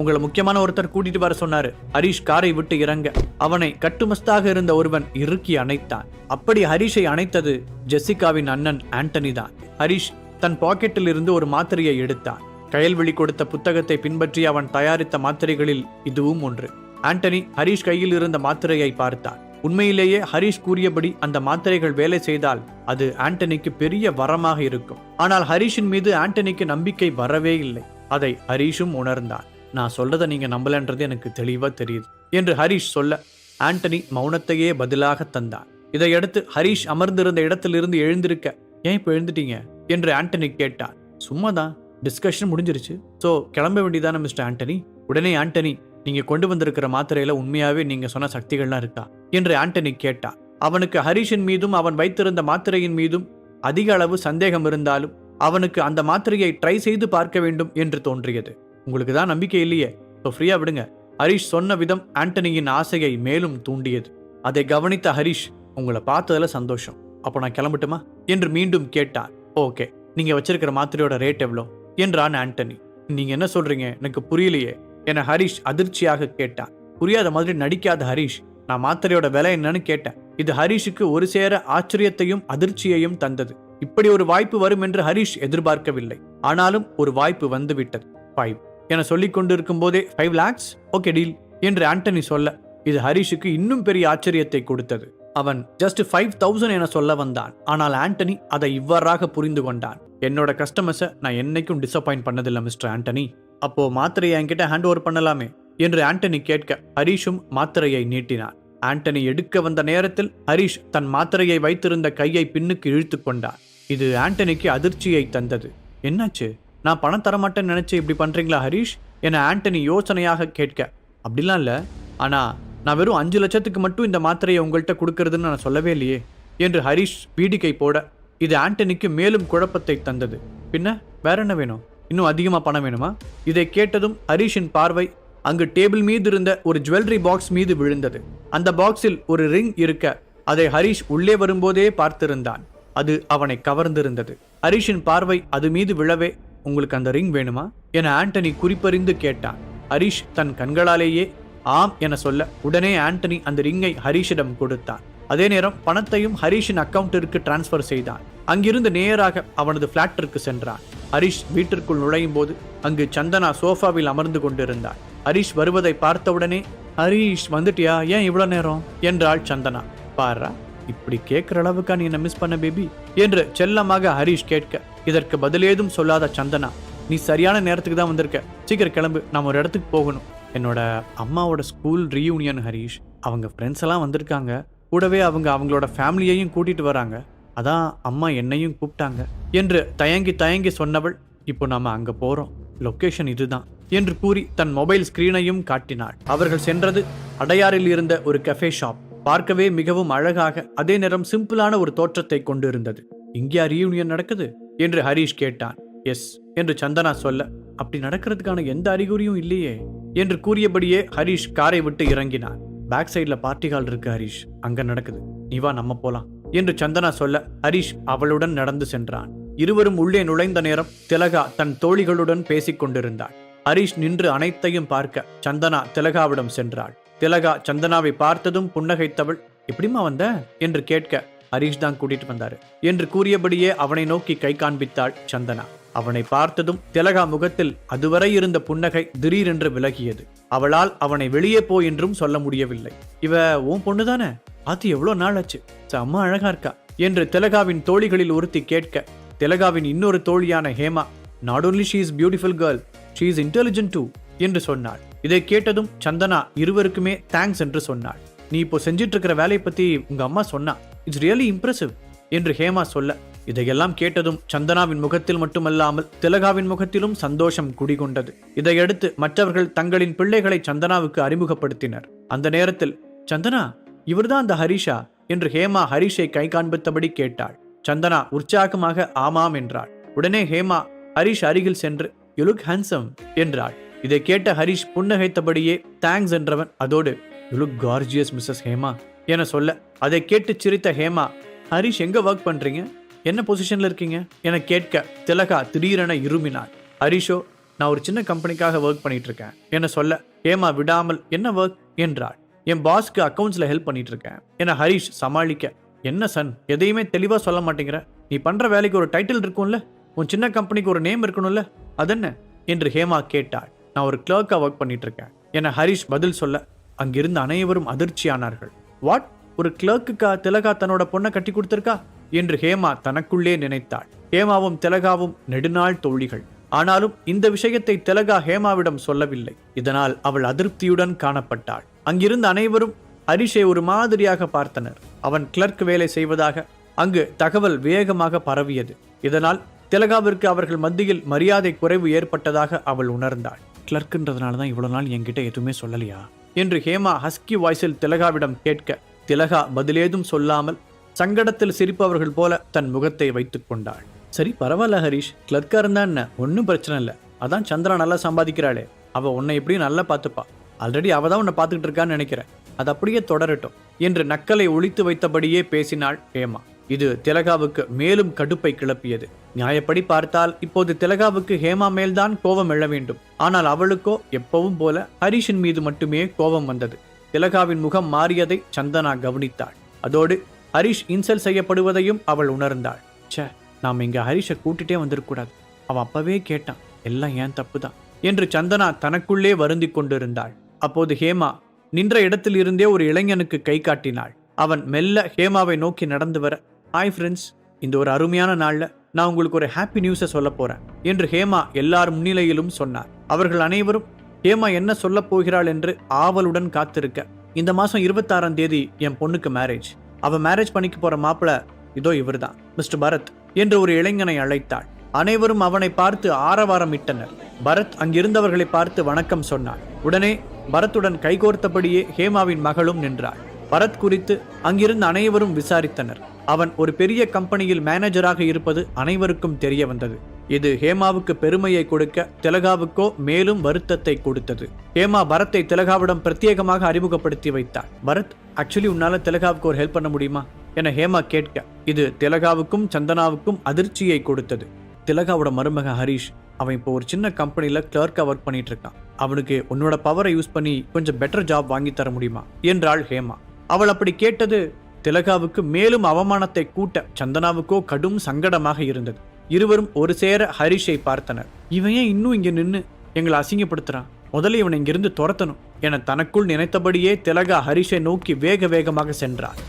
உங்களை முக்கியமான ஒருத்தர் கூட்டிட்டு வர சொன்னாரு. ஹரிஷ் காரை விட்டு இறங்க. அவனை கட்டுமஸ்தாக இருந்த ஒருவன் இறுக்கி அணைத்தான். அப்படி ஹரிஷை அணைத்தது ஜெசிகாவின் அண்ணன் ஆண்டனி தான். ஹரிஷ் தன் பாக்கெட்டில் இருந்து ஒரு மாத்திரையை எடுத்தான். கயல்வெளி கொடுத்த புத்தகத்தை பின்பற்றி அவன் தயாரித்த மாத்திரைகளில் இதுவும் ஒன்று. ஆண்டனி ஹரிஷ் கையில் இருந்த மாத்திரையை பார்த்தான். உண்மையிலேயே ஹரிஷ் கூறியபடி அந்த மாத்திரைகள் வேலை செய்தால் அது ஆண்டனிக்கு பெரிய வரமாக இருக்கும். ஆனால் ஹரிஷின் மீது ஆண்டனிக்கு நம்பிக்கை வரவே இல்லை. அதை ஹரிஷும் உணர்ந்தான். நான் சொல்றதை நீங்க நம்பலன்றது எனக்கு தெளிவா தெரியுது என்று ஹரிஷ் சொல்ல ஆண்டனி மௌனத்தையே பதிலாக தந்தான் இதையடுத்து ஹரிஷ் அமர்ந்திருந்த இடத்திலிருந்து எழுந்திருக்க ஏன் இப்போ எழுந்துட்டீங்க? என்று ஆண்டனி கேட்டார். சும்மாதான் டிஸ்கஷன் முடிஞ்சிருச்சு. ஸோ கிளம்ப வேண்டியதானே மிஸ்டர் ஆண்டனி? உடனே ஆண்டனி நீங்க கொண்டு வந்திருக்கிற மாத்திரையில உண்மையாவே நீங்க சொன்ன சக்திகள்லாம் இருக்கா? என்று ஆண்டனி கேட்டார். அவனுக்கு ஹரிஷின் மீதும் அவன் வைத்திருந்த மாத்திரையின் மீதும் அதிக அளவு சந்தேகம் இருந்தாலும் அவனுக்கு அந்த மாத்திரையை ட்ரை செய்து பார்க்க வேண்டும் என்று தோன்றியது. உங்களுக்கு தான் நம்பிக்கை இல்லையே? ஸோ ஃப்ரீயா விடுங்க. ஹரிஷ் சொன்ன விதம் ஆண்டனியின் ஆசையை மேலும் தூண்டியது. அதை கவனித்த ஹரிஷ் உங்களை பார்த்ததுல சந்தோஷம். அப்போ நான் கிளம்பட்டுமா? என்று மீண்டும் கேட்டான். ஓகே. நீங்கள் வச்சிருக்கிற மாத்திரையோட ரேட் எவ்வளோ? என்றான் ஆண்டனி. நீங்க என்ன சொல்றீங்க? எனக்கு புரியலையே. என ஹரிஷ் அதிர்ச்சியாக கேட்டான். புரியாத மாதிரி நடிக்காத ஹரிஷ் நான் மாத்திரையோட விலை என்னன்னு கேட்டேன். இது ஹரிஷுக்கு ஒரு சேர ஆச்சரியத்தையும் அதிர்ச்சியையும் தந்தது. இப்படி ஒரு வாய்ப்பு வரும் என்று ஹரிஷ் எதிர்பார்க்கவில்லை. ஆனாலும் ஒரு வாய்ப்பு வந்துவிட்டது ஃபைவ் என சொல்லிக் கொண்டிருக்கும் போதே ஃபைவ் லேக்ஸ் ஓகே டீல் என்று ஆண்டனி சொல்ல இது ஹரிஷுக்கு இன்னும் பெரிய ஆச்சரியத்தை கொடுத்தது. அவன் ஜஸ்ட் ஃபைவ் தௌசண்ட் என சொல்ல வந்தான். ஆனால் ஆண்டனி அதை இவ்வாறாக புரிந்து கொண்டான். என்னோட கஸ்டமர்ஸை நான் என்னைக்கும் டிசப்பாயிண்ட் பண்ணதில்லை மிஸ்டர் ஆண்டனி. அப்போ மாத்திரையை என்கிட்ட ஹேண்ட் ஓவர் பண்ணலாமே? என்று ஆண்டனி கேட்க ஹரிஷும் மாத்திரையை நீட்டினான். ஆண்டனி எடுக்க வந்த நேரத்தில் ஹரிஷ் தன் மாத்திரையை வைத்திருந்த கையை பின்னுக்கு இழுத்து கொண்டான். இது ஆண்டனிக்கு அதிர்ச்சியை தந்தது. என்னாச்சு? நான் பணம் தரமாட்டேன்னு நினச்சி இப்படி பண்ணுறீங்களா ஹரிஷ்? என்னை ஆண்டனி யோசனையாக கேட்க. அப்படிலாம் இல்லை. ஆனால் நான் வெறும் அஞ்சு லட்சத்துக்கு மட்டும் இந்த மாத்திரையை உங்கள்கிட்ட கொடுக்கறதுன்னு நான் சொல்லவே இல்லையே என்று ஹரிஷ் பீடிக்கை போட இது ஆண்டனிக்கு மேலும் குழப்பத்தை தந்தது. பின்ன வேற என்ன வேணும்? இன்னும் அதிகமாக பணம் வேணுமா? இதை கேட்டதும் ஹரிஷின் பார்வை அங்கு டேபிள் மீது இருந்த ஒரு ஜுவல்லரி பாக்ஸ் மீது விழுந்தது. அந்த பாக்ஸில் ஒரு ரிங் இருக்க அதை ஹரிஷ் உள்ளே வரும்போதே பார்த்திருந்தான். அது அவனை கவர்ந்திருந்தது. ஹரிஷின் பார்வை அது மீது விழவே உங்களுக்கு அந்த ரிங் வேணுமா? என ஆண்டனி குறிப்பறிந்து கேட்டான். ஹரிஷ் தன் கண்களாலேயே ஆம் என சொல்ல உடனே ஆண்டனி அந்த ரிங்கை ஹரிஷிடம் கொடுத்தான். அதே நேரம் பணத்தையும் ஹரிஷின் அக்கவுண்டிற்கு டிரான்ஸ்ஃபர் செய்தான். அங்கிருந்து நேராக அவனது பிளாட்டிற்கு சென்றான். ஹரிஷ் வீட்டிற்குள் நுழையும் போது அங்கு சந்தனா சோஃபாவில் அமர்ந்து கொண்டிருந்தாள் ஹரிஷ் வருவதை பார்த்தவுடனே ஹரிஷ் வந்துட்டியா? ஏன் இவ்வளவு நேரம்? என்றாள் சந்தனா. பாரா இப்படி கேட்குற அளவுக்கா நீ என்ன மிஸ் பண்ண பேபி என்று செல்லமாக ஹரிஷ் கேட்க இதற்கு பதிலேதும் சொல்லாத சந்தனா நீ சரியான நேரத்துக்கு தான் வந்திருக்க. சீக்கிரம் கிளம்பு நம்ம ஒரு இடத்துக்கு போகணும். என்னோட அம்மாவோட ஸ்கூல் ரீயூனியன் ஹரிஷ் அவங்க ஃப்ரெண்ட்ஸ் எல்லாம் வந்திருக்காங்க. கூடவே அவங்க அவங்களோட ஃபேமிலியையும் கூட்டிட்டு வராங்க. அதான் அம்மா என்னையும் கூப்பிட்டாங்க என்று தயங்கி தயங்கி சொன்னவள் இப்போ நாம அங்க போறோம். லொக்கேஷன் இதுதான் என்று கூறி தன் மொபைல் ஸ்கிரீனையும் காட்டினாள். அவர்கள் சென்றது அடையாறில் இருந்த ஒரு கஃபே ஷாப் பார்க்கவே மிகவும் அழகாக அதே நேரம் சிம்பிளான ஒரு தோற்றத்தை கொண்டிருந்தது. இங்கேயா ரீயூனியன் நடக்குது? என்று ஹரிஷ் கேட்டான். எஸ் என்று சந்தனா சொல்ல அப்படி நடக்கிறதுக்கான எந்த அறிகுறியும் இல்லையே என்று கூறியபடியே ஹரிஷ் காரை விட்டு இறங்கினான். பேக் சைடுல பார்ட்டி ஹால் இருக்கு ஹரிஷ். அங்க நடக்குது. நீ வா நம்ம போலாம் என்று சந்தனா சொல்ல ஹரிஷ் அவளுடன் நடந்து சென்றான். இருவரும் உள்ளே நுழைந்த நேரம் திலகா தன் தோழிகளுடன் பேசிக் கொண்டிருந்தாள். ஹரிஷ் நின்று அனைத்தையும் பார்க்க சந்தனா திலகாவிடம் சென்றாள். திலகா சந்தனாவை பார்த்ததும் புன்னகைத்தவள் எப்படிம்மா வந்த? என்று கேட்க ஹரிஷ் தான் கூட்டிட்டு வந்தாரு. என்று கூறியபடியே அவனை நோக்கி கை காண்பித்தாள் சந்தனா. அவனை பார்த்ததும் திலகா முகத்தில் அதுவரை இருந்த புன்னகை திடீரென்று விலகியது. அவளால் அவனை வெளியே போ என்றும் சொல்ல முடியவில்லை. இவ உன் பொண்ணுதானே அது எவ்வளோ நாள் ஆச்சு? செம்ம அழகா இருக்கா? என்று திலகாவின் தோழிகளில் ஒருத்தி கேட்க திலகாவின் இன்னொரு தோழியான Hema not only she is beautiful girl she is intelligent too என்று சொன்னாள். இதை கேட்டதும் சந்தனா இருவருக்குமே தேங்க்ஸ் என்று சொன்னாள். நீ இப்போ செஞ்சிட்டு இருக்கிற வேலையை பத்தி உங்க அம்மா சொன்னா இட்ஸ் ரியலி இம்ப்ரெசிவ் என்று ஹேமா சொல்ல. இதையெல்லாம் கேட்டதும் சந்தனாவின் முகத்தில் மட்டுமல்லாமல் திலகாவின் முகத்திலும் சந்தோஷம் குடிகொண்டது. இதையடுத்து மற்றவர்கள் தங்களின் பிள்ளைகளை சந்தனாவுக்கு அறிமுகப்படுத்தினர். அந்த நேரத்தில் சந்தனா இவர்தான் அந்த ஹரிஷா? என்று ஹேமா ஹரிஷை கை காண்பித்தபடி கேட்டாள். சந்தனா உற்சாகமாக ஆமாம் என்றாள். உடனே ஹேமா ஹரிஷ் அருகில் சென்று யுலுக் லுக் ஹேண்ட்ஸம் என்றாள். இதை கேட்ட ஹரிஷ் புன்னகைத்தபடியே தேங்க்ஸ் என்றவன் அதோடு you look gorgeous Mrs Hema என சொல்ல அதை கேட்டு சிரித்த ஹேமா ஹரிஷ் எங்க ஒர்க் பண்றீங்க? என்ன பொசிஷன்ல இருக்கீங்க? என கேட்க திலகா திடீரென இருமினாள். ஹரிஷோ நான் ஒரு சின்ன கம்பெனிக்காக ஒர்க் பண்ணிட்டு இருக்கேன் என சொல்ல ஹேமா விடாமல் என்ன ஒர்க் என்றாள். என் பாஸ்க்கு அக்கவுண்ட்ஸ்ல ஹெல்ப் பண்ணிட்டு இருக்கேன் என ஹரிஷ் சமாளிக்க என்ன சன் எதையுமே தெளிவா சொல்ல மாட்டேங்கிற. நீ பண்ற வேலைக்கு ஒரு டைட்டில் இருக்கும்ல? உன் சின்ன கம்பெனிக்கு ஒரு நேம் இருக்கணும்ல? அதென்ன? என்று ஹேமா கேட்டாள். நான் ஒரு கிளர்க்காக ஒர்க் பண்ணிட்டுருக்கேன். என ஹரிஷ் பதில் சொல்ல அங்கிருந்த அனைவரும் அதிர்ச்சியானார்கள். வாட் ஒரு கிளர்க்குக்கா திலகா தன்னோட பொண்ணை கட்டி கொடுத்துருக்கா? என்று ஹேமா தனக்குள்ளே நினைத்தாள். ஹேமாவும் திலகாவும் நெடுநாள் தோழிகள். ஆனாலும் இந்த விஷயத்தை திலகா ஹேமாவிடம் சொல்லவில்லை. இதனால் அவள் அதிருப்தியுடன் காணப்பட்டாள். அங்கிருந்த அனைவரும் ஹரிஷை ஒரு மாதிரியாக பார்த்தனர். அவன் கிளர்க் வேலை செய்வதாக அங்கு தகவல் வேகமாக பரவியது. இதனால் திலகாவிற்கு அவர்கள் மத்தியில் மரியாதை குறைவு ஏற்பட்டதாக அவள் உணர்ந்தாள். கிளர்க்குன்றதுனால தான் இவ்வளோ நாள் என்கிட்ட எதுவுமே சொல்லலையா? என்று ஹேமா ஹஸ்கி வாய்ஸில் திலகாவிடம் கேட்க திலகா பதிலேதும் சொல்லாமல் சங்கடத்தில் சிரிப்பவர்கள் போல தன் முகத்தை வைத்துக் கொண்டாள். சரி பரவாயில்ல ஹரிஷ் கிளர்க்காக இருந்தா என்ன? ஒன்றும் பிரச்சனை இல்லை. அதான் சந்திரா நல்லா சம்பாதிக்கிறாளே. அவள் உன்னை எப்படியும் நல்லா பார்த்துப்பா. ஆல்ரெடி அவள் தான் உன்னை பார்த்துக்கிட்டு இருக்கான்னு நினைக்கிறேன். அது அப்படியே தொடரட்டும் என்று நக்கலை ஒழித்து வைத்தபடியே பேசினாள் ஹேமா. இது திலகாவுக்கு மேலும் கடுப்பை கிளப்பியது. நியாயப்படி பார்த்தால் இப்போது திலகாவுக்கு ஹேமா மேல்தான் கோபம் எழ வேண்டும். ஆனால் அவளுக்கோ எப்பவும் போல ஹரிஷின் மீது மட்டுமே கோபம் வந்தது. திலகாவின் முகம் மாறியதை சந்தனா கவனித்தாள். அதோடு ஹரிஷ் இன்சல் செய்யப்படுவதையும் அவள் உணர்ந்தாள். ச்சே நாம் இங்க ஹரிஷை கூட்டிட்டே வந்திருக்கூடாது அவன் அப்பவே கேட்டான் எல்லாம் ஏன் தப்பு தான் என்று சந்தனா தனக்குள்ளே வருந்தி கொண்டிருந்தாள். அப்போது ஹேமா நின்ற இடத்தில் இருந்தே ஒரு இளைஞனுக்கு கை காட்டினாள். அவன் மெல்ல ஹேமாவை நோக்கி நடந்து வர ஹாய் ஃப்ரெண்ட்ஸ் இந்த ஒரு அருமையான நாளில் நான் உங்களுக்கு ஒரு ஹாப்பி நியூஸை சொல்ல போறேன் என்று ஹேமா எல்லார் முன்னிலையிலும் சொன்னார். அவர்கள் அனைவரும் ஹேமா என்ன சொல்ல போகிறாள் என்று ஆவலுடன் காத்திருக்க இந்த மாசம் இருபத்தாறாம் தேதி என் பொண்ணுக்கு மேரேஜ் அவ மேரேஜ் பண்ணிக்க போற மாப்பிள இதோ இவர்தான் மிஸ்டர் பரத் என்று ஒரு இளைஞனை அழைத்தாள். அனைவரும் அவனை பார்த்து ஆரவாரம் இட்டனர். பரத் அங்கிருந்தவர்களை பார்த்து வணக்கம் சொன்னான் உடனே பரத்துடன் கைகோர்த்தபடியே ஹேமாவின் மகளும் நின்றாள். பரத் குறித்து அங்கிருந்து அனைவரும் விசாரித்தனர். அவன் ஒரு பெரிய கம்பெனியில் மேனேஜராக இருப்பது அனைவருக்கும் தெரிய வந்தது. இது ஹேமாவுக்கு பெருமையை கொடுக்க திலகாவுக்கோ மேலும் வருத்தத்தை கொடுத்தது. ஹேமா பரத்தை திலகாவிடம் பிரத்யேகமாக அறிமுகப்படுத்தி வைத்தார் பரத் ஆக்சுவலி உன்னால திலகாவுக்கு ஒரு ஹெல்ப் பண்ண முடியுமா? என ஹேமா கேட்க இது திலகாவுக்கும் சந்தனாவுக்கும் அதிர்ச்சியை கொடுத்தது. திலகாவோட மருமக ஹரிஷ் அவன் இப்போ ஒரு சின்ன கம்பெனியில் கிளர்க்காக ஒர்க் பண்ணிட்டு இருக்கான். அவனுக்கு உன்னோட பவரை யூஸ் பண்ணி கொஞ்சம் பெட்டர் ஜாப் வாங்கி தர முடியுமா? என்றாள் ஹேமா. அவள் அப்படி கேட்டது திலகாவுக்கு மேலும் அவமானத்தை கூட்ட சந்தனாவுக்கோ கடும் சங்கடமாக இருந்தது. இருவரும் ஒரு சேர ஹரிஷை பார்த்தனர். இவன் ஏன் இன்னும் இங்கே நின்று எங்களை அசிங்கப்படுத்துறான்? முதல்ல இவனை இங்கிருந்து துரத்தணும் என தனக்குள் நினைத்தபடியே திலகா ஹரிஷை நோக்கி வேக வேகமாக சென்றார்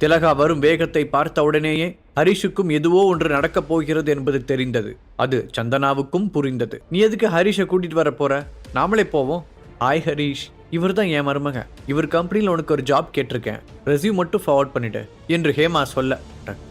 திலகா வரும் வேகத்தை பார்த்த உடனேயே ஹரிஷுக்கும் எதுவோ ஒன்று நடக்கப் போகிறது என்பது தெரிந்தது. அது சந்தனாவுக்கும் புரிந்தது. நீ எதுக்கு ஹரிஷை கூட்டிட்டு வர போற? நாமளே போவோம். ஆய் ஹரிஷ். இவர் தான் என் மருமக. இவர் கம்பெனியில் உனக்கு ஒரு ஜாப் கேட்டிருக்கேன். ரெசியூம் மட்டும் ஃபார்வர்ட் பண்ணிட்டு என்று ஹேமா சொல்ல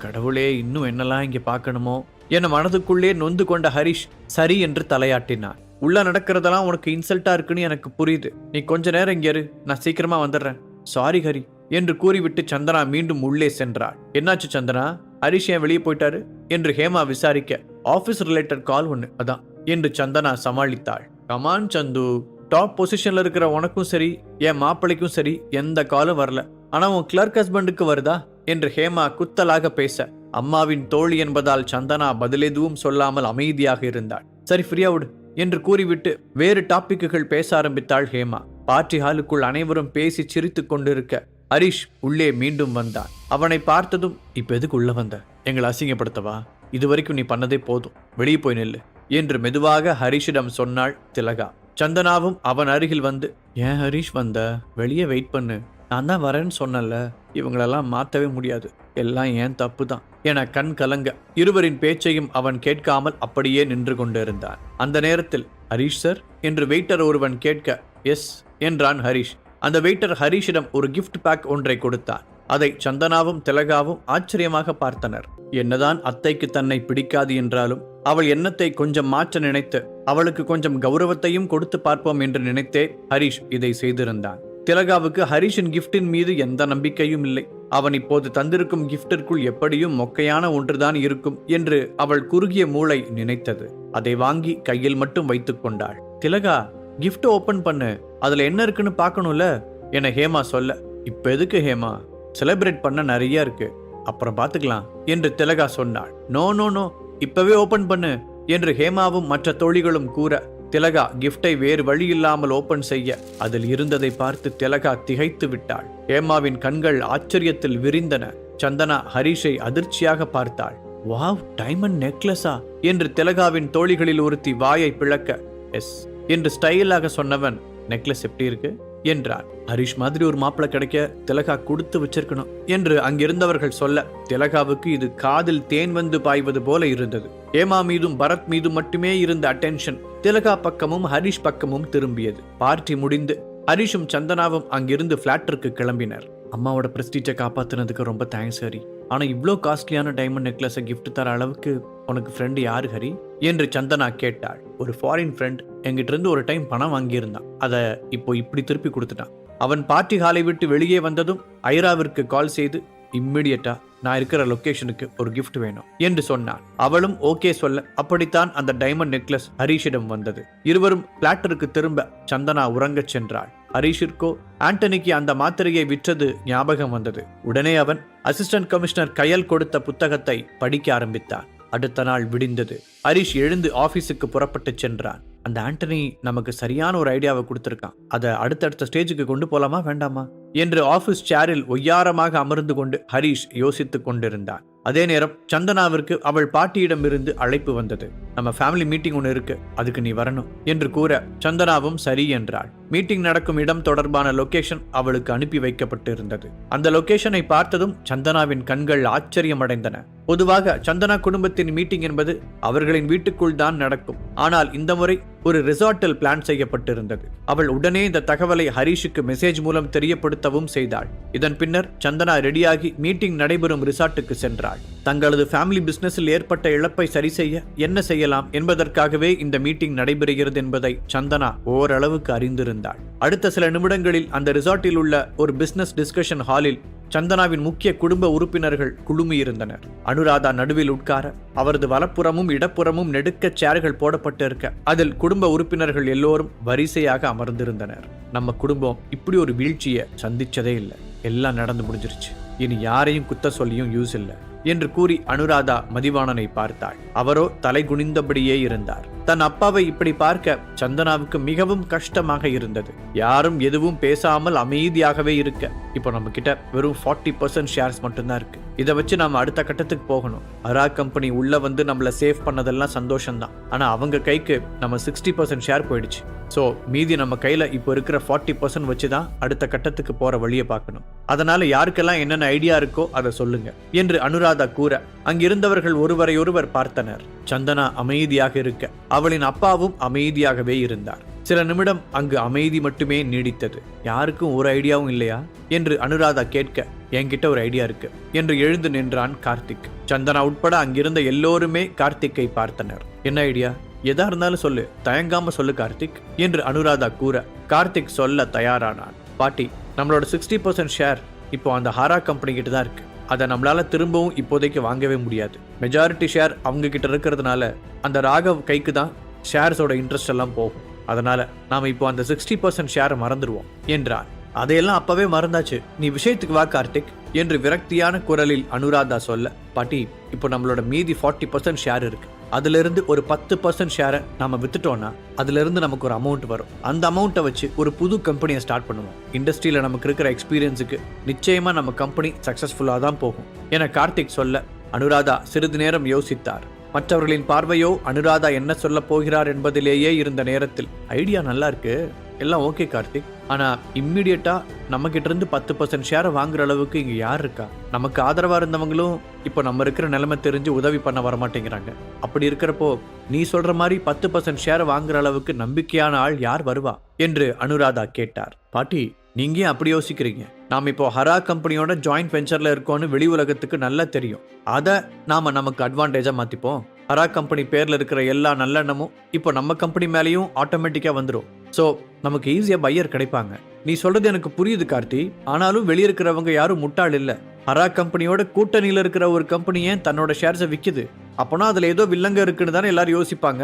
கடவுளே இன்னும் என்னெல்லாம் இங்கே பார்க்கணுமோ? என மனதுக்குள்ளே நொந்து கொண்ட ஹரிஷ் சரி என்று தலையாட்டினார். உள்ள நடக்கிறதெல்லாம் உனக்கு இன்சல்ட்டா இருக்குன்னு எனக்கு புரியுது. நீ கொஞ்ச நேரம் இங்க இரு. நான் சீக்கிரமா வந்துடுறேன். சாரி ஹரி என்று கூறிவிட்டு சந்தனா மீண்டும் உள்ளே சென்றாள். என்னாச்சு சந்தனா? ஹரிஷ் ஏன் வெளியே போயிட்டாரு? என்று ஹேமா விசாரிக்க ஆபீஸ் ரிலேட்டட் கால் ஒன்று அதான் என்று Santhana சமாளித்தாள். Come on Santhu. Top பொசிஷனில் இருக்கிற உனக்கும் சரி என் மாப்பிள்ளைக்கும் சரி எந்த காலும் வரல. ஆனால் உன் கிளர்க் ஹஸ்பண்டுக்கு வருதா? என்று ஹேமா குத்தலாக பேச. அம்மாவின் தோழி என்பதால் சந்தனா பதிலெதுவும் சொல்லாமல் அமைதியாக இருந்தாள். சரி ஃப்ரீயா விடு என்று கூறிவிட்டு வேறு டாபிக்குகள் பேச ஆரம்பித்தாள் ஹேமா. பார்ட்டி ஹாலுக்குள் அனைவரும் பேசி சிரித்துக் கொண்டிருக்க ஹரிஷ் உள்ளே மீண்டும் வந்தான். அவனை பார்த்ததும் இப்ப எதுக்கு உள்ள வந்த? எங்களை அசிங்கப்படுத்தவா? இதுவரைக்கும் நீ பண்ணதே போதும். வெளியே போய் நில்லு என்று மெதுவாக ஹரிஷிடம் சொன்னாள் திலகா. சந்தனாவும் அவன் அருகில் வந்து ஏன் ஹரீஷ் வந்த? வெளியே வெயிட் பண்ணு. நான் தான் வரேன்னு சொன்னல இவங்களெல்லாம் மாற்றவே முடியாது. எல்லாம் ஏன் தப்பு தான் என கண் கலங்க இருவரின் பேச்சையும் அவன் கேட்காமல் அப்படியே நின்று கொண்டிருந்தான். அந்த நேரத்தில் ஹரீஷ் சார் என்று வெயிட்டர் ஒருவன் கேட்க எஸ் என்றான் ஹரிஷ். அந்த வெயிட்டர் ஹரிஷிடம் ஒரு கிஃப்ட் பேக் ஒன்றை கொடுத்தான். அதை சந்தனாவும் திலகாவும் ஆச்சரியமாக பார்த்தனர். என்னதான் அத்தைக்கு தன்னை பிடிக்காது என்றாலும் அவள் எண்ணத்தை கொஞ்சம் மாற்ற நினைத்து அவளுக்கு கொஞ்சம் கௌரவத்தையும் கொடுத்து பார்ப்போம் என்று நினைத்தே ஹரிஷ் இதை செய்திருந்தான். திலகாவுக்கு ஹரிஷின் கிஃப்டின் மீது எந்த நம்பிக்கையும் இல்லை. அவன் இப்போது தந்திருக்கும் கிஃப்டிற்குள் எப்படியும் மொக்கையான ஒன்றுதான் இருக்கும் என்று அவள் குறுகிய மூளை நினைத்தது. அதை வாங்கி கையில் மட்டும் வைத்துக் கொண்டாள். திலகா கிஃப்ட் ஓபன் பண்ணு. அதுல என்ன இருக்குன்னு பார்க்கணும்ல? என ஹேமா சொல்ல இப்ப எதுக்கு ஹேமா? செலிப்ரேட் பண்ண நிறைய இருக்கு. அப்புறம் பார்த்துக்கலாம் என்று திலகா சொன்னாள். நோ நோ நோ இப்பவே ஓபன் பண்ணு. என்று ஹேமாவும் மற்ற தோழிகளும் கூற திலகா கிஃப்டை வேறு வழியில்லாமல் ஓபன் செய்ய அதில் இருந்ததை பார்த்து திலகா திகைத்து விட்டாள். ஹேமாவின் கண்கள் ஆச்சரியத்தில் விரிந்தன. சந்தனா ஹரிஷை அதிர்ச்சியாக பார்த்தாள். வாவ் டைமண்ட் நெக்லஸா என்று திலகாவின் தோழிகளில் ஒருத்தி வாயை பிளக்க எஸ் என்று ஸ்டைலாக சொன்னவன் நெக்லஸ் எப்படி இருக்கு? என்றார். ஹரிஷ் மாதிரி ஒரு மாப்பிள்ள கிடைக்க திலகா கொடுத்து வச்சிருக்கணும் என்று அங்கிருந்தவர்கள் சொல்ல திலகாவுக்கு இது காதில் தேன் வந்து பாய்வது போல இருந்தது. ஏமா மீதும் பரத் மீதும் மட்டுமே இருந்த அட்டென்ஷன் திலகா பக்கமும் ஹரிஷ் பக்கமும் திரும்பியது. பார்ட்டி முடிந்து ஹரிஷும் சந்தனாவும் அங்கிருந்து பிளாட்டிற்கு கிளம்பினர். அம்மாவோட பிரஸ்டீஜை காப்பாத்தினதுக்கு ரொம்ப தேங்க்ஸ் ஹரி. ஆனால் இவ்வளோ காஸ்ட்லியான டைமண்ட் நெக்லஸை கிஃப்ட் தர அளவுக்கு உனக்கு ஃப்ரெண்டு யார் ஹரி? என்று சந்தனா கேட்டாள். ஒரு ஃபாரின் ஃப்ரெண்ட் எங்கிட்டிருந்து ஒரு டைம் பணம் வாங்கியிருந்தான். அதை இப்போ இப்படி திருப்பி கொடுத்துட்டான். அவன் பார்ட்டி ஹாலை விட்டு வெளியே வந்ததும் ஐராவிற்கு கால் செய்து இம்மிடியட்டா நான் இருக்கிற லொக்கேஷனுக்கு ஒரு கிஃப்ட் வேணும் என்று சொன்னான். அவளும் ஓகே சொல்ல. அப்படித்தான் அந்த டைமண்ட் நெக்லஸ் ஹரீஷிடம் வந்தது. இருவரும் பிளாட்டருக்கு திரும்ப சந்தனா உறங்கச் சென்றாள். ஹரிஷிற்கோ ஆண்டனிக்கு அந்த மாத்திரையை விற்றது ஞாபகம் வந்தது. உடனே அவன் அசிஸ்டன்ட் கமிஷனர் கையல் கொடுத்த புத்தகத்தை படிக்க ஆரம்பித்தார். அடுத்த நாள் விடிந்தது. ஹரிஷ் எழுந்து ஆபீஸுக்கு புறப்பட்டு சென்றான் அந்த ஆண்டனி நமக்கு சரியான ஒரு ஐடியாவை கொடுத்துருக்கான். அதை அடுத்தடுத்த ஸ்டேஜுக்கு கொண்டு போலாமா வேண்டாமா? என்று ஆபீஸ் சேரில் ஒய்யாரமாக அமர்ந்து கொண்டு ஹரிஷ் யோசித்துக் கொண்டிருந்தான் அதே நேரம் சந்தனாவிற்கு அவள் பாட்டியிடமிருந்து அழைப்பு வந்தது. நம்ம ஃபேமிலி மீட்டிங் ஒன்று இருக்கு. அதுக்கு நீ வரணும். என்று கூற சந்தனாவும் சரி என்றாள். மீட்டிங் நடக்கும் இடம் தொடர்பான லொகேஷன் அவளுக்கு அனுப்பி வைக்கப்பட்டு இருந்தது அந்த லொகேஷனை பார்த்ததும் சந்தனாவின் கண்கள் ஆச்சரியமடைந்தன. பொதுவாக சந்தனா குடும்பத்தின் மீட்டிங் என்பது அவர்களின் வீட்டுக்குள் தான் நடக்கும். ஆனால் இந்த முறை ஒரு ரிசார்ட்டில் பிளான் செய்யப்பட்டிருந்தது. அவள் உடனே இந்த தகவலை ஹரிஷுக்கு மெசேஜ் மூலம் தெரியப்படுத்தவும் செய்தாள். இதன் பின்னர் சந்தனா ரெடியாகி மீட்டிங் நடைபெறும் ரிசார்ட்டுக்கு சென்றாள். தங்களது ஃபேமிலி பிசினஸில் ஏற்பட்ட இழப்பை சரி செய்ய என்ன செய்ய செய்யலாம் என்பதற்காகவே இந்த மீட்டிங் நடைபெறுகிறது என்பதை சந்தனா ஓரளவுக்கு அறிந்திருந்தாள். அடுத்த சில நிமிடங்களில் அந்த ரிசார்ட்டில் உள்ள ஒரு பிசினஸ் டிஸ்கஷன் ஹாலில் சந்தனாவின் முக்கிய குடும்ப உறுப்பினர்கள் குழுமியிருந்தனர். அனுராதா நடுவில் உட்கார அவரது வலப்புறமும் இடப்புறமும் நெடுக்க சேர்கள் போடப்பட்டிருக்க அதில் குடும்ப உறுப்பினர்கள் எல்லோரும் வரிசையாக அமர்ந்திருந்தனர். நம்ம குடும்பம் இப்படி ஒரு வீழ்ச்சியை சந்திச்சதே இல்லை. எல்லாம் நடந்து முடிஞ்சிருச்சு. இனி யாரையும் குத்த சொல்லியும் யூஸ் இல்லை. என்று கூறி அனுராதா மதிவாணனை பார்த்தாள். அவரோ தலை குனிந்தபடியே இருந்தார். தன் அப்பாவை இப்படி பார்க்க சந்தனாவுக்கு மிகவும் கஷ்டமாக இருந்தது. யாரும் எதுவும் பேசாமல் அமைதியாகவே இருக்க. இப்போ நம்ம கிட்ட வெறும் ஃபார்ட்டி பர்சன்ட் ஷேர்ஸ் மட்டும்தான் இருக்கு. இதை வச்சு நம்ம அடுத்த கட்டத்துக்கு போகணும். அரா கம்பெனி உள்ள வந்து நம்மள சேவ் பண்ணதெல்லாம் சந்தோஷம்தான். ஆனா அவங்க கைக்கு நம்ம சிக்ஸ்டி பர்சன்ட் ஷேர் போயிடுச்சு. ஸோ மீதி நம்ம கையில் இப்போ இருக்கிற ஃபார்ட்டி பர்சன்ட் வச்சு தான் அடுத்த கட்டத்துக்கு போகிற வழியை பார்க்கணும். அதனால யாருக்கெல்லாம் என்னென்ன ஐடியா இருக்கோ அதை சொல்லுங்க. என்று அனுராதா கூற அங்கிருந்தவர்கள் ஒருவரையொருவர் பார்த்தனர். சந்தனா அமைதியாக இருக்க. அவளின் அப்பாவும் அமைதியாகவே இருந்தார். சில நிமிடம் அங்கு அமைதி மட்டுமே நீடித்தது. யாருக்கும் ஒரு ஐடியாவும் இல்லையா? என்று அனுராதா கேட்க என்கிட்ட ஒரு ஐடியா இருக்கு என்று எழுந்து நின்றான் கார்த்திக். சந்தனா உட்பட அங்கிருந்த எல்லோருமே கார்த்திக்கை பார்த்தனர். என்ன ஐடியா? எதா இருந்தாலும் சொல்லு. தயங்காம சொல்லு கார்த்திக் என்று அனுராதா கூற கார்த்திக் சொல்ல தயாரானான். பாட்டி நம்மளோட சிக்ஸ்டி பர்சன்ட் ஷேர் இப்போ அந்த ஹாரா கம்பெனி கிட்ட தான் இருக்கு. அதை நம்மளால திரும்பவும் இப்போதைக்கு வாங்கவே முடியாது. மெஜாரிட்டி ஷேர் அவங்க கிட்ட இருக்கிறதுனால அந்த ராகவ் கைக்கு தான் ஷேர்ஸோட இன்ட்ரெஸ்ட் எல்லாம் போகும். அதனால நாம இப்போ அந்த சிக்ஸ்டி பர்சன்ட் ஷேரை மறந்துடுவோம் என்றார். அதையெல்லாம் அப்பவே மறந்தாச்சு. நீ விஷயத்துக்கு வா கார்த்திக். என்று விரக்தியான குரலில் அனுராதா சொல்ல பாட்டி இப்போ நம்மளோட மீதி ஃபார்ட்டி பர்சன்ட் ஷேர் இருக்கு. அதுலேருந்து ஒரு பத்து பர்சன்ட் ஷேரை நம்ம வித்துட்டோம்னா அதுலேருந்து நமக்கு ஒரு அமௌண்ட் வரும். அந்த அமௌண்ட்டை வச்சு ஒரு புது கம்பெனியை ஸ்டார்ட் பண்ணுவோம். இண்டஸ்ட்ரியில் நமக்கு இருக்கிற எக்ஸ்பீரியன்ஸுக்கு நிச்சயமாக நம்ம கம்பெனி சக்ஸஸ்ஃபுல்லாக தான் போகும். என கார்த்திக் சொல்ல அனுராதா சிறிது நேரம் யோசித்தார். மற்றவர்களின் பார்வையோ அனுராதா என்ன சொல்ல போகிறார் என்பதிலேயே இருந்த நேரத்தில் ஐடியா நல்லா இருக்கு. எல்லாம் ஓகே கார்த்திக். ஆனால் இம்மிடியட்டாக நம்ம இருந்து பத்து பர்சன்ட் ஷேரை வாங்குற அளவுக்கு இங்கே யார் இருக்கா? நமக்கு ஆதரவாக இருந்தவங்களும் இப்போ நம்ம இருக்கிற நிலைமை தெரிஞ்சு உதவி பண்ண வர மாட்டேங்கிறாங்க அப்படி இருக்கிறப்போ நீ சொல்ற மாதிரி பத்து பர்சன்ட் ஷேரை வாங்குற அளவுக்கு நம்பிக்கையான ஆள் யார் வருவா? என்று அனுராதா கேட்டார். பாட்டி நீங்க ஏன் அப்படி யோசிக்கிறீங்க? நாம் இப்போ ஹரா கம்பெனியோட ஜாயிண்ட் வெஞ்சர்ல இருக்கோம்னு வெளி உலகத்துக்கு நல்லா தெரியும். அதை நாம நமக்கு அட்வான்டேஜா மாத்திப்போம். ஹரா கம்பெனி பேரில் இருக்கிற எல்லா நல்லெண்ணமும் இப்போ நம்ம கம்பெனி மேலேயும் ஆட்டோமேட்டிக்காக வந்துடும் ஸோ நமக்கு ஈஸியாக பையர் கிடைப்பாங்க. நீ சொல்கிறது எனக்கு புரியுது கார்த்தி. ஆனாலும் வெளியே இருக்கிறவங்க யாரும் முட்டாள் இல்லை. ஹரா கம்பெனியோட கூட்டணியில் இருக்கிற ஒரு கம்பெனி ஏன் தன்னோட ஷேர்ஸை விற்கிது அப்போனா அதில் ஏதோ வில்லங்க இருக்குன்னு தானே எல்லாரும் யோசிப்பாங்க.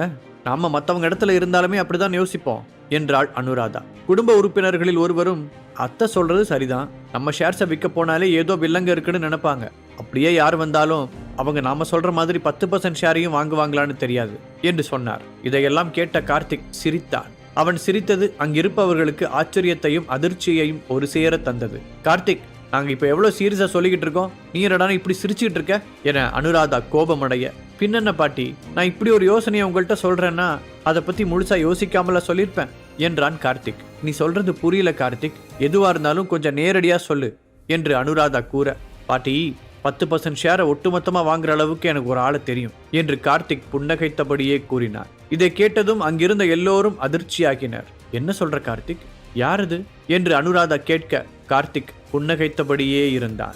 நாம மற்றவங்க இடத்துல இருந்தாலுமே அப்படிதான் யோசிப்போம் என்றாள் அனுராதா. குடும்ப உறுப்பினர்களில் ஒருவரும் அத்தை சொல்றது சரிதான். நம்ம ஷேர்ஸை விற்க போனாலே ஏதோ வில்லங்க இருக்குன்னு நினைப்பாங்க. அப்படியே யார் வந்தாலும் அவங்க நாம சொல்ற மாதிரி பத்து பர்சன்ட் ஷேரையும் வாங்குவாங்களான்னு தெரியாது என்று சொன்னார். இதையெல்லாம் கேட்ட கார்த்திக் சிரித்தான். அவன் சிரித்தது அங்கிருப்பவர்களுக்கு ஆச்சரியத்தையும் அதிர்ச்சியையும் ஒரு சேர தந்தது. கார்த்திக் நாங்க இப்ப எவ்வளவு சீரியஸா சொல்லிக்கிட்டு இருக்கோம்? நீ என்னடானா இப்படி சிரிச்சுக்கிட்டு இருக்க? என அனுராதா கோபமடைய பின்னென்ன பாட்டி? நான் இப்படி ஒரு யோசனையை உங்கள்கிட்ட சொல்றேன்னா அதை பத்தி முழுசா யோசிக்காமல சொல்லியிருப்பேன் என்றான் கார்த்திக். நீ சொல்றது புரியல கார்த்திக். எதுவா இருந்தாலும் கொஞ்சம் நேரடியா சொல்லு என்று அனுராதா கூற பாட்டி பத்து பர்சன்ட் ஷேரை ஒட்டுமொத்தமாக வாங்குற அளவுக்கு எனக்கு ஒரு ஆளை தெரியும் என்று கார்த்திக் புன்னகைத்தபடியே கூறினார். இதை கேட்டதும் அங்கிருந்த எல்லோரும் அதிர்ச்சியாகினர். என்ன சொல்ற கார்த்திக்? யாரது என்று அனுராதா கேட்க கார்த்திக் புன்னகைத்தபடியே இருந்தான்